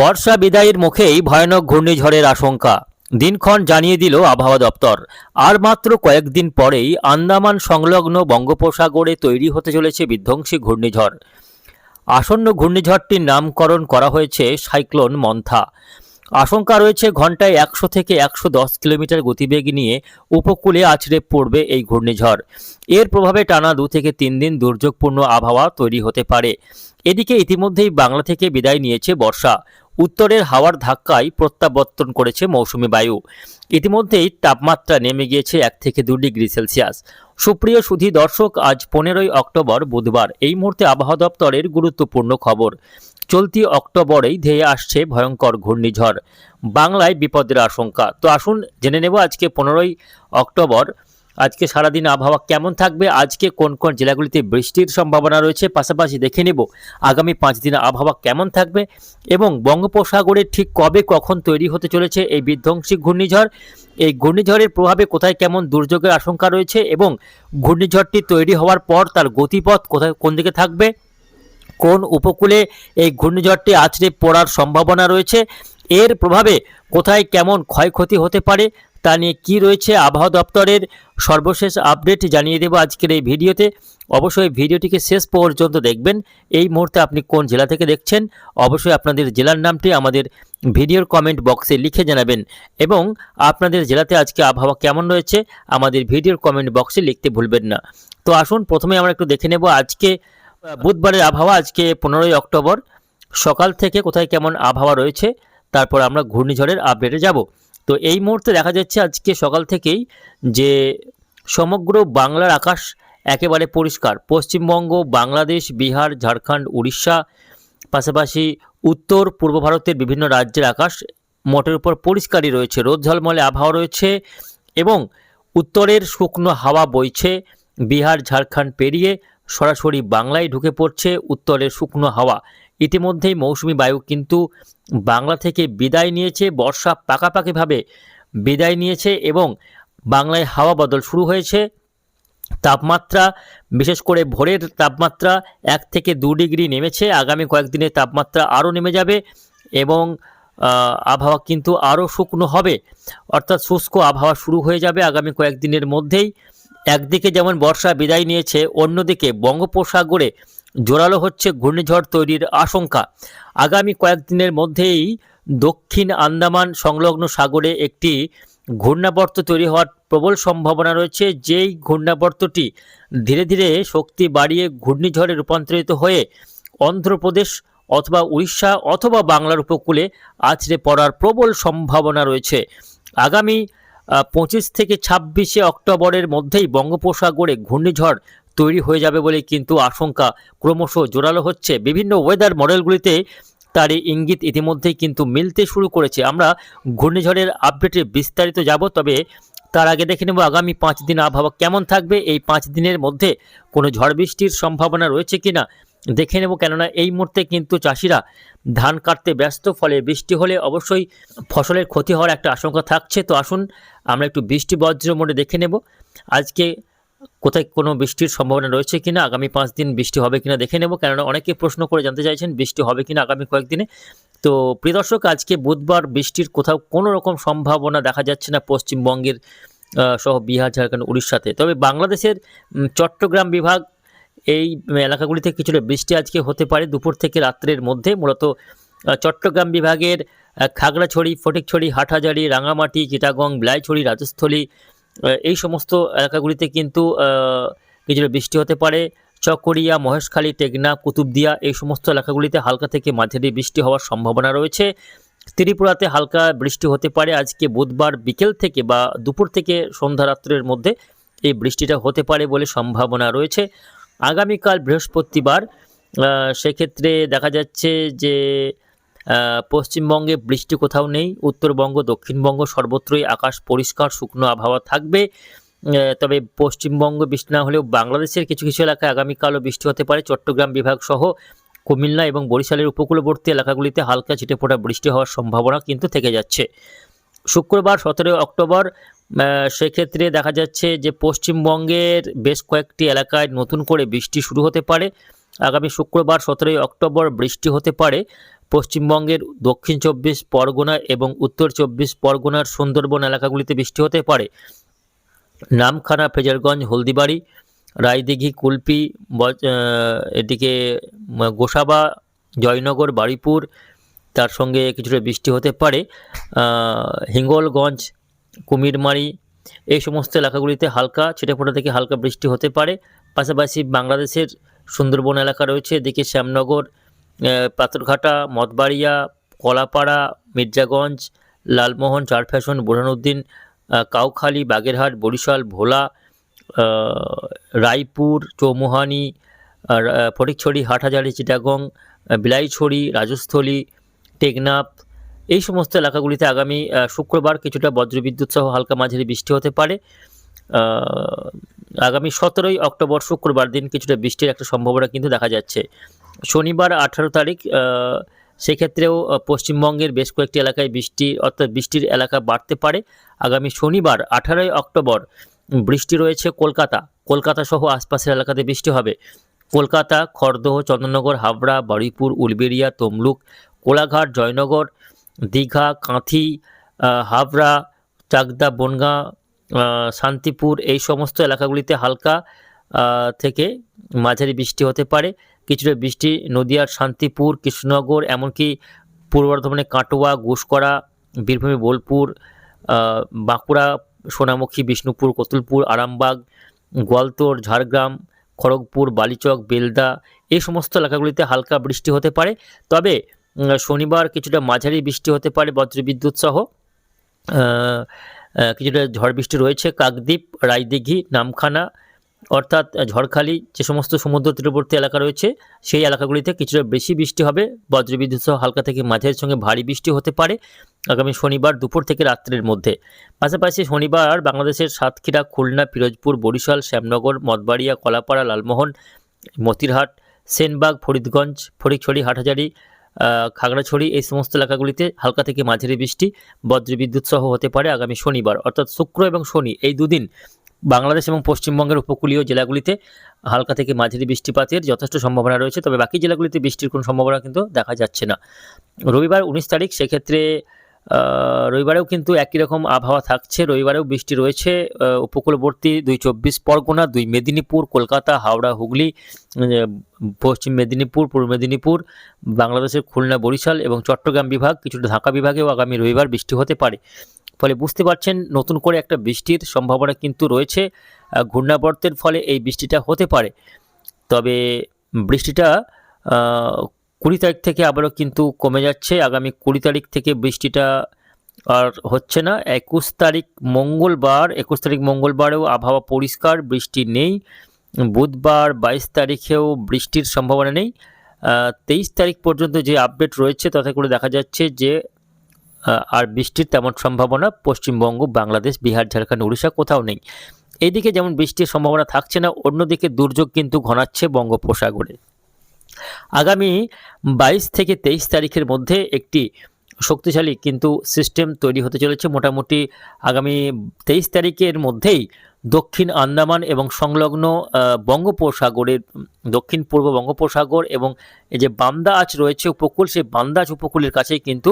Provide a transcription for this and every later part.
বর্ষা বিদায়ের মুখেই ভয়ানক ঘূর্ণিঝড়ের আশঙ্কা। দিনক্ষণ জানিয়ে দিল আবহাওয়া দপ্তর। আর মাত্র কয়েকদিন পরেই আন্দামান সংলগ্ন বঙ্গোপসাগরে তৈরি হতে চলেছে বিধ্বংসী ঘূর্ণিঝড়। আসন্ন ঘূর্ণিঝড়টির নামকরণ করা হয়েছে সাইক্লোন মন্থা। আশঙ্কা রয়েছে ঘন্টায় একশো থেকে একশো দশ কিলোমিটার গতিবেগ নিয়ে উপকূলে আছড়ে পড়বে এই ঘূর্ণিঝড়। এর প্রভাবে টানা দু থেকে তিন দিন দুর্যোগপূর্ণ আবহাওয়া তৈরি হতে পারে। এদিকে ইতিমধ্যেই বাংলা থেকে বিদায় নিয়েছে বর্ষা। উত্তরের হাওয়ার ধাক্কায় প্রত্যাবর্তন করেছে মৌসুমি বায়ু। ইতিমধ্যেই তাপমাত্রা নেমে গিয়েছে এক থেকে দু ডিগ্রি সেলসিয়াস। সুপ্রিয় সুধী দর্শক, আজ পনেরোই অক্টোবর, বুধবার। এই মুহূর্তে আবহাওয়া দপ্তরের গুরুত্বপূর্ণ খবর। চলতি অক্টোবরেই ধেয়ে আসছে ভয়ঙ্কর ঘূর্ণিঝড়। বাংলায় বিপদের আশঙ্কা। তো আসুন জেনে নেব আজকে পনেরোই অক্টোবর আজকে সারাদিন আবহাওয়া কেমন থাকবে? আজকে কোন কোন জেলাগুলিতে বৃষ্টির সম্ভাবনা রয়েছে? পাশাপাশি দেখে নেব আগামী পাঁচ দিন আবহাওয়া কেমন থাকবে এবং বঙ্গোপসাগরে ঠিক কবে কখন তৈরি হতে চলেছে এই বিধ্বংসী ঘূর্ণিঝড়? এই ঘূর্ণিঝড়ের প্রভাবে কোথায় কেমন দুর্যোগের আশঙ্কা রয়েছে এবং ঘূর্ণিঝড়টি তৈরি হওয়ার পর তার গতিপথ কোথায়, কোন দিকে থাকবে? কোন উপকূলে এই ঘূর্ণিঝড়টি আছড়ে পড়ার সম্ভাবনা রয়েছে? এর প্রভাবে কোথায় কেমন ক্ষয়ক্ষতি হতে পারে? তা নিয়ে কী রয়েছে আবহাওয়া দপ্তরের সর্বশেষ আপডেট জানিয়ে দেব আজকের এই ভিডিওতে। অবশ্যই ভিডিওটিকে শেষ পর্যন্ত দেখবেন। এই মুহূর্তে আপনি কোন জেলা থেকে দেখছেন, অবশ্যই আপনাদের জেলার নামটি আমাদের ভিডিওর কমেন্ট বক্সে লিখে জানাবেন এবং আপনাদের জেলাতে আজকে আবহাওয়া কেমন রয়েছে, আমাদের ভিডিওর কমেন্ট বক্সে লিখতে ভুলবেন না। তো আসুন প্রথমে আমরা একটু দেখে নেব আজকে, বুধবারের আবহাওয়া আজকে পনেরোই অক্টোবর। সকাল থেকে কোথায় কেমন আবহাওয়া রয়েছে, তারপর আমরা ঘূর্ণিঝড়ের আপডেটে যাব। তো এই মুহূর্তে দেখা যাচ্ছে আজকে সকাল থেকেই যে সমগ্র বাংলার আকাশ একেবারে পরিষ্কার। পশ্চিমবঙ্গ, বাংলাদেশ, বিহার, ঝাড়খণ্ড, উড়িষ্যা, পাশাপাশি উত্তর, পূর্ব ভারতের বিভিন্ন রাজ্যের আকাশ মোটের উপর পরিষ্কারই রয়েছে। রোদ ঝলমলে, আবহাওয়া রয়েছে এবং উত্তরের শুকনো হাওয়া বইছে। বিহার, ঝাড়খণ্ড পেরিয়ে সরাসরি বাংলায় ঢুকে পড়ছে উত্তরের শুকনো হাওয়া। ইতিমধ্যেই মৌসুমি বায়ু কিন্তু বাংলা থেকে বিদায় নিয়েছে, বর্ষা পাকাপাকিভাবে বিদায় নিয়েছে এবং বাংলায় হাওয়া বদল শুরু হয়েছে। তাপমাত্রা, বিশেষ করে ভোরের তাপমাত্রা এক থেকে দু ডিগ্রি নেমেছে। আগামী কয়েকদিনে তাপমাত্রা আরও নেমে যাবে এবং আবহাওয়া কিন্তু আরও শুকনো হবে। অর্থাৎ শুষ্ক আবহাওয়া শুরু হয়ে যাবে আগামী কয়েকদিনের মধ্যেই। একদিকে যেমন বর্ষা বিদায় নিয়েছে, অন্যদিকে বঙ্গোপসাগরে জোরালো হচ্ছে ঘূর্ণিঝড় তৈরির আশঙ্কা। আগামী কয়েকদিনের মধ্যেই দক্ষিণ আন্দামান সংলগ্ন সাগরে একটি ঘূর্ণাবর্ত তৈরি হওয়ার প্রবল সম্ভাবনা রয়েছে। যেই ঘূর্ণাবর্তটি ধীরে ধীরে শক্তি বাড়িয়ে ঘূর্ণিঝড়ে রূপান্তরিত হয়ে অন্ধ্রপ্রদেশ অথবা উড়িষ্যা অথবা বাংলার উপকূলে আছড়ে পড়ার প্রবল সম্ভাবনা রয়েছে। আগামী পঁচিশ থেকে ছাব্বিশে অক্টোবরের মধ্যেই বঙ্গোপসাগরে ঘূর্ণিঝড় তৈরি হয়ে যাবে বলে কিন্তু আশঙ্কা। ক্রমশ জোরালো হচ্ছে। বিভিন্ন ওয়েদার মডেলগুলিতে তারই ইঙ্গিত ইতিমধ্যেই কিন্তু মিলতে শুরু করেছে। আমরা ঘূর্ণিঝড়ের আপডেটে বিস্তারিত যাব, তবে তার আগে দেখে নেব আগামী পাঁচ দিন আবহাওয়া কেমন থাকবে। এই পাঁচ দিনের মধ্যে কোনো ঝড় বৃষ্টির সম্ভাবনা রয়েছে কিনা দেখে নেব। কেননা এই মুহূর্তে কিন্তু চাষিরা ধান কাটতে ব্যস্ত, ফলে বৃষ্টি হলে অবশ্যই ফসলের ক্ষতি হওয়ার একটা আশঙ্কা থাকছে। তো আসুন, আমরা একটু বৃষ্টি বজ্র মোডে দেখে নেব। আজকে কোথায় কোনো বৃষ্টির সম্ভাবনা রয়েছে কিনা, আগামী পাঁচ দিন বৃষ্টি হবে কিনা দেখে নেব। কেননা অনেকে প্রশ্ন করে জানতে চাইছেন, বৃষ্টি হবে কিনা আগামী কয়েকদিনে? তো প্রিয় দর্শক, আজকে বুধবার বৃষ্টির কোথাও কোনো রকম সম্ভাবনা দেখা যাচ্ছে না পশ্চিমবঙ্গের সহ বিহার, ঝাড়খণ্ড, উড়িষ্যাতে। তবে বাংলাদেশের চট্টগ্রাম বিভাগ এই এলাকাগুলিতে কিছুটা বৃষ্টি আজকে হতে পারে দুপুর থেকে রাত্রের মধ্যে। মূলত চট্টগ্রাম বিভাগের খাগড়াছড়ি, ফটিকছড়ি, হাটহাজারি, রাঙামাটি চিটাগং ব্লাইছড়ি, রাজস্থলী এই সমস্ত এলাকাগুলিতে কিন্তু কিছুটা বৃষ্টি হতে পারে। চকরিয়া, মহেশখালী, টেকনা, কুতুবদিয়া এই সমস্ত এলাকাগুলিতে হালকা থেকে মাঝারি বৃষ্টি হওয়ার সম্ভাবনা রয়েছে। ত্রিপুরাতে হালকা বৃষ্টি হতে পারে। আজকে বুধবার বিকেল থেকে বা দুপুর থেকে সন্ধ্যা রাত্রের মধ্যে এই বৃষ্টিটা হতে পারে বলে সম্ভাবনা রয়েছে। আগামীকাল বৃহস্পতিবার সেক্ষেত্রে দেখা যাচ্ছে যে পশ্চিমবঙ্গে বৃষ্টি কোথাও নেই, উত্তরবঙ্গ, দক্ষিণবঙ্গ সর্বত্রই আকাশ পরিষ্কার, শুকনো আবহাওয়া থাকবে। তবে পশ্চিমবঙ্গ বৃষ্টি না হলেও বাংলাদেশের কিছু কিছু এলাকায় আগামীকালও বৃষ্টি হতে পারে। চট্টগ্রাম বিভাগ সহ কুমিল্লা এবং বরিশালের উপকূলবর্তী এলাকাগুলিতে হালকা ছিটেফোঁটা বৃষ্টি হওয়ার সম্ভাবনা কিন্তু থেকে যাচ্ছে। শুক্রবার সতেরোই অক্টোবর সেক্ষেত্রে দেখা যাচ্ছে যে পশ্চিমবঙ্গের বেশ কয়েকটি এলাকায় নতুন করে বৃষ্টি শুরু হতে পারে। আগামী শুক্রবার সতেরোই অক্টোবর বৃষ্টি হতে পারে। পশ্চিমবঙ্গের দক্ষিণ চব্বিশ পরগনা এবং উত্তর চব্বিশ পরগনার সুন্দরবন এলাকাগুলিতে বৃষ্টি হতে পারে। নামখানা, ফেজারগঞ্জ, হলদিবাড়ি, রায়দিঘি, কুলপি এদিকে গোসাবা, জয়নগর বাড়িপুর তার সঙ্গে কিছুটা বৃষ্টি হতে পারে। হিঙ্গলগঞ্জ, কুমিরমারি, এই সমস্ত এলাকাগুলিতে হালকা, ছিটেফোঁটা থেকে হালকা বৃষ্টি হতে পারে। পাশাপাশি বাংলাদেশের সুন্দরবন এলাকা রয়েছে, এদিকে শ্যামনগর পাথরঘাটা মঠবাড়িয়া কলাপাড়া মির্জাগঞ্জ লালমোহন চারফ্যাশন বুরহানুদ্দিন আহ, কাউখালী বাগেরহাট বরিশাল ভোলা রায়পুর চৌমুহানি ফটিকছড়ি হাটহাজারি চিটাগং বিলাইছড়ি রাজস্থলী টেকনাফ এই সমস্ত এলাকাগুলিতে আগামী শুক্রবার কিছুটা বজ্রবিদ্যুৎ সহ হালকা মাঝারি বৃষ্টি হতে পারে। আগামী সতেরোই অক্টোবর শুক্রবার দিন কিছুটা বৃষ্টির একটা সম্ভাবনা কিন্তু দেখা যাচ্ছে। শনিবার আঠারো তারিখ সেক্ষেত্রেও পশ্চিমবঙ্গের বেশ কয়েকটি এলাকায় বৃষ্টি, অর্থাৎ বৃষ্টির এলাকা বাড়তে পারে। আগামী শনিবার আঠারোই অক্টোবর বৃষ্টি রয়েছে কলকাতা। কলকাতা সহ আশপাশের এলাকাতে বৃষ্টি হবে। কলকাতা, খড়দহ, চন্দননগর, হাবড়া, বারুইপুর, উলবেড়িয়া, তমলুক, কোলাঘাট, জয়নগর, দীঘা, কাঁথি হাবড়া, চাকদা, বনগাঁ শান্তিপুর, এই সমস্ত এলাকাগুলিতে হালকা থেকে মাঝারি বৃষ্টি হতে পারে। কিছুটা বৃষ্টি, নদিয়ার শান্তিপুর, কৃষ্ণনগর, এমনকি পূর্ব বর্ধমানে কাটোয়া ঘুষকরা বীরভূমে, বোলপুর বাঁকুড়া, সোনামুখী, বিষ্ণুপুর, কতুলপুর, আরামবাগ গোয়ালতোড় ঝাড়গ্রাম, খড়গপুর, বালিচক, বেলদা, এই সমস্ত এলাকাগুলিতে হালকা বৃষ্টি হতে পারে। তবে শনিবার কিছুটা মাঝারি বৃষ্টি হতে পারে বজ্রবিদ্যুৎ সহ। কিছুটা ঝড় বৃষ্টি রয়েছে কাকদ্বীপ, রায়দিঘি, নামখানা অর্থাৎ ঝড়খালি যে সমস্ত সমুদ্র তীরবর্তী এলাকা রয়েছে, সেই এলাকাগুলিতে কিছুটা বেশি বৃষ্টি হবে। বজ্রবিদ্যুৎ সহ হালকা থেকে মাঝের সঙ্গে ভারী বৃষ্টি হতে পারে আগামী শনিবার দুপুর থেকে রাত্রের মধ্যে। পাশাপাশি শনিবার বাংলাদেশের সাতক্ষীরা, খুলনা, পিরোজপুর, বরিশাল, শ্যামনগর, মঠবাড়িয়া, কলাপাড়া, লালমোহন, মতিরহাট, সেনবাগ, ফরিদগঞ্জ ফটিকছড়ি হাটহাজারি খাগড়াছড়ি এই সমস্ত এলাকাগুলিতে হালকা থেকে মাঝারি বৃষ্টি, বজ্রবিদ্যুৎ সহ হতে পারে আগামী শনিবার। অর্থাৎ শুক্র এবং শনি এই দুদিন বাংলাদেশ এবং পশ্চিমবঙ্গের উপকূলীয় জেলাগুলিতে হালকা থেকে মাঝারি বৃষ্টিপাতের যথেষ্ট সম্ভাবনা রয়েছে, তবে বাকি জেলাগুলিতে বৃষ্টির কোনো সম্ভাবনা কিন্তু দেখা যাচ্ছে না। রবিবার উনিশ তারিখ, সেক্ষেত্রে রবিবারেও কিন্তু একই রকম আবহাওয়া থাকছে। রবিবারেও বৃষ্টি রয়েছে উপকূলবর্তী দুই চব্বিশ পরগনা, দুই মেদিনীপুর, কলকাতা, হাওড়া, হুগলি পশ্চিম মেদিনীপুর, পূর্ব মেদিনীপুর, বাংলাদেশের খুলনা, বরিশাল এবং চট্টগ্রাম বিভাগ, কিছুটা ঢাকা বিভাগেও আগামী রবিবার বৃষ্টি হতে পারে। ফলে বুঝতে পারছেন নতুন করে একটা বৃষ্টির সম্ভাবনা কিন্তু রয়েছে ঘূর্ণাবর্তের ফলে এই বৃষ্টিটা হতে পারে। তবে বৃষ্টিটা কুড়ি তারিখ থেকে আবারও কিন্তু কমে যাচ্ছে। আগামী কুড়ি তারিখ থেকে বৃষ্টিটা আর হচ্ছে না। একুশ তারিখ মঙ্গলবার, একুশ তারিখ মঙ্গলবারেও আবহাওয়া পরিষ্কার, বৃষ্টি নেই। বুধবার বাইশ তারিখেও বৃষ্টির সম্ভাবনা নেই। তেইশ তারিখ পর্যন্ত যে আপডেট রয়েছে, তাতে করে দেখা যাচ্ছে যে আর বৃষ্টির তেমন সম্ভাবনা পশ্চিমবঙ্গ, বাংলাদেশ, বিহার, ঝাড়খণ্ড, উড়িষ্যা কোথাও নেই। এইদিকে যেমন বৃষ্টির সম্ভাবনা থাকছে না, অন্যদিকে দুর্যোগ কিন্তু ঘনাচ্ছে বঙ্গোপসাগরে। আগামী বাইশ থেকে তেইশ তারিখের মধ্যে একটি শক্তিশালী কিন্তু সিস্টেম তৈরি হতে চলেছে। মোটামুটি আগামী তেইশ তারিখের মধ্যেই দক্ষিণ আন্দামান এবং সংলগ্ন বঙ্গোপসাগরের, দক্ষিণ পূর্ব বঙ্গোপসাগর এবং এই যে বান্দা আঁচ রয়েছে উপকূল, সেই বান্দা আঁচ উপকূলের কাছেই কিন্তু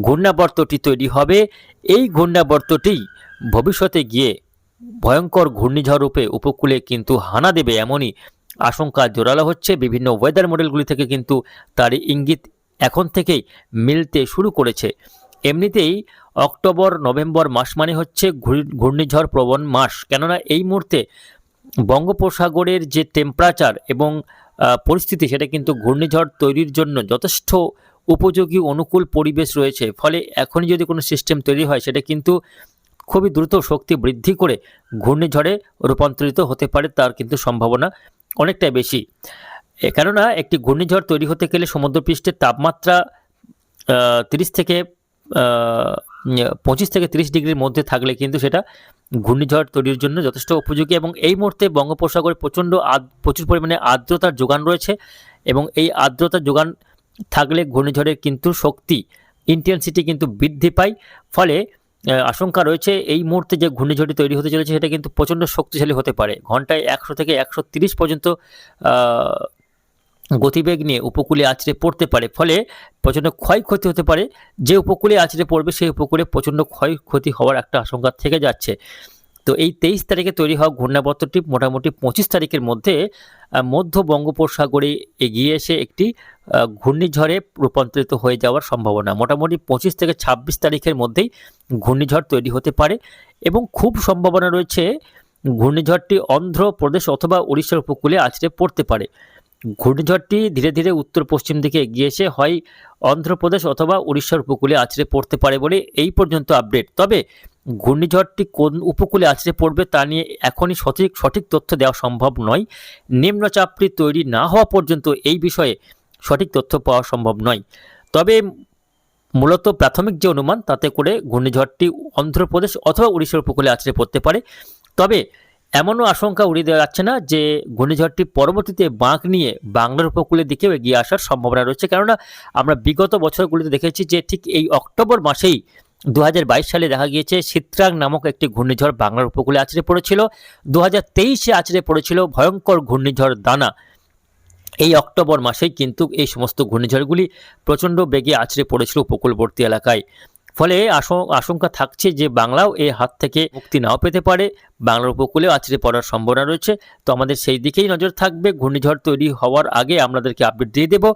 ঘূর্ণাবর্তটি তৈরি হবে। এই ঘূর্ণাবর্তটি ভবিষ্যতে গিয়ে ভয়ঙ্কর ঘূর্ণিঝড় রূপে উপকূলে কিন্তু হানা দেবে এমনই আশঙ্কা জোরালো হচ্ছে। বিভিন্ন ওয়েদার মডেলগুলি থেকে কিন্তু তার ইঙ্গিত এখন থেকেই মিলতে শুরু করেছে। এমনিতেই অক্টোবর, নভেম্বর মাস মানে হচ্ছে ঘূর্ণি- ঘূর্ণিঝড় প্রবণ মাস। কেননা এই মুহূর্তে বঙ্গোপসাগরের যে টেম্পারেচার এবং পরিস্থিতি সেটা কিন্তু ঘূর্ণিঝড় তৈরির জন্য যথেষ্ট উপযোগী অনুকূল পরিবেশ রয়েছে। ফলে এখনই যদি কোনো সিস্টেম তৈরি হয়, সেটা কিন্তু খুবই দ্রুত শক্তি বৃদ্ধি করে ঘূর্ণিঝড়ে রূপান্তরিত হতে পারে তার কিন্তু সম্ভাবনা অনেকটাই বেশি। কেননা, একটি ঘূর্ণিঝড় তৈরি হতে গেলে সমুদ্রপৃষ্ঠের তাপমাত্রা তিরিশ থেকে পঁচিশ থেকে তিরিশ ডিগ্রির মধ্যে থাকলে কিন্তু সেটা ঘূর্ণিঝড় তৈরির জন্য যথেষ্ট উপযোগী এবং এই মুহূর্তে বঙ্গোপসাগরে প্রচণ্ড প্রচুর পরিমাণে আর্দ্রতার যোগান রয়েছে এবং এই আর্দ্রতার যোগান থাকলে ঘূর্ণিঝড়ের কিন্তু শক্তি ইন্টেন্সিটি কিন্তু বৃদ্ধি পায়। ফলে আশঙ্কা রয়েছে এই মুহূর্তে যে ঘূর্ণিঝড়টি তৈরি হতে চলেছে সেটা কিন্তু প্রচণ্ড শক্তিশালী হতে পারে। ঘন্টায় একশো থেকে একশো পর্যন্ত গতিবেগ নিয়ে উপকূলে আছড়ে পড়তে পারে। ফলে প্রচণ্ড ক্ষয়ক্ষতি হতে পারে। যে উপকূলে আছড়ে পড়বে সেই উপকূলে প্রচণ্ড ক্ষয়ক্ষতি হওয়ার একটা আশঙ্কা থেকে যাচ্ছে। তো এই তেইশ তারিখে তৈরি হওয়া ঘূর্ণাবর্তটি মোটামুটি পঁচিশ তারিখের মধ্যে মধ্য বঙ্গোপসাগরে এগিয়ে এসে একটি ঘূর্ণিঝড়ে রূপান্তরিত হয়ে যাওয়ার সম্ভাবনা। মোটামুটি পঁচিশ থেকে ছাব্বিশ তারিখের মধ্যেই ঘূর্ণিঝড় তৈরি হতে পারে এবং খুব সম্ভাবনা রয়েছে ঘূর্ণিঝড়টি অন্ধ্রপ্রদেশ অথবা উড়িষ্যার উপকূলে আছড়ে পড়তে পারে। ঘূর্ণিঝড়টি ধীরে ধীরে উত্তর পশ্চিম দিকে এগিয়ে এসে হয় অন্ধ্রপ্রদেশ অথবা উড়িষ্যার উপকূলে আছড়ে পড়তে পারে বলে এই পর্যন্ত আপডেট। তবে ঘূর্ণিঝড়টি কোন উপকূলে আছড়ে পড়বে তা নিয়ে এখনই সঠিক সঠিক তথ্য দেওয়া সম্ভব নয়। নিম্নচাপটি তৈরি না হওয়া পর্যন্ত এই বিষয়ে সঠিক তথ্য পাওয়া সম্ভব নয়। তবে মূলত প্রাথমিক যে অনুমান, তাতে করে ঘূর্ণিঝড়টি অন্ধ্রপ্রদেশ অথবা উড়িষ্যার উপকূলে আছড়ে পড়তে পারে। তবে এমনও আশঙ্কা উড়িয়ে দেওয়া যাচ্ছে না যে ঘূর্ণিঝড়টি পরবর্তীতে বাঁক নিয়ে বাংলার উপকূলের দিকেও এগিয়ে আসার সম্ভাবনা রয়েছে। কেননা আমরা বিগত বছরগুলিতে দেখেছি যে ঠিক এই অক্টোবর মাসেই দু হাজার বাইশ সালে দেখা গিয়েছে সিত্রাং নামক একটি ঘূর্ণিঝড় বাংলার উপকূলে আছড়ে পড়েছিল। দু হাজার তেইশে আছড়ে পড়েছিল ভয়ঙ্কর ঘূর্ণিঝড় দানা। এই অক্টোবর মাসেই কিন্তু এই সমস্ত ঘূর্ণিঝড়গুলি প্রচণ্ড বেগে আছড়ে পড়েছিল উপকূলবর্তী এলাকায়। ফলে আশ- আশঙ্কা থাকছে যে বাংলাও এই হাত থেকে মুক্তি নাও পেতে পারে। বাংলার উপকূলেও আছড়ে পড়ার সম্ভাবনা রয়েছে। তো আমাদের সেই দিকেই নজর থাকবে। ঘূর্ণিঝড় তৈরি হওয়ার আগে আপনাদেরকে আপডেট দিয়ে দেব।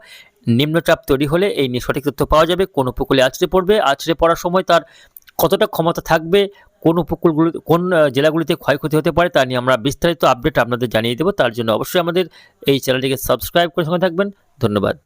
নিম্নচাপ তৈরি হলে এই নিয়ে সঠিক তথ্য পাওয়া যাবে, কোন উপকূলে আছড়ে পড়বে, আছড়ে পড়ার সময় তার কতটা ক্ষমতা থাকবে, কোন উপকূলগুলি, কোন জেলাগুলিতে ক্ষয়ক্ষতি হতে পারে তা নিয়ে আমরা বিস্তারিত আপডেট আপনাদের জানিয়ে দেবো। তার জন্য অবশ্যই আমাদের এই চ্যানেলটিকে সাবস্ক্রাইব করে সঙ্গে থাকবেন। ধন্যবাদ।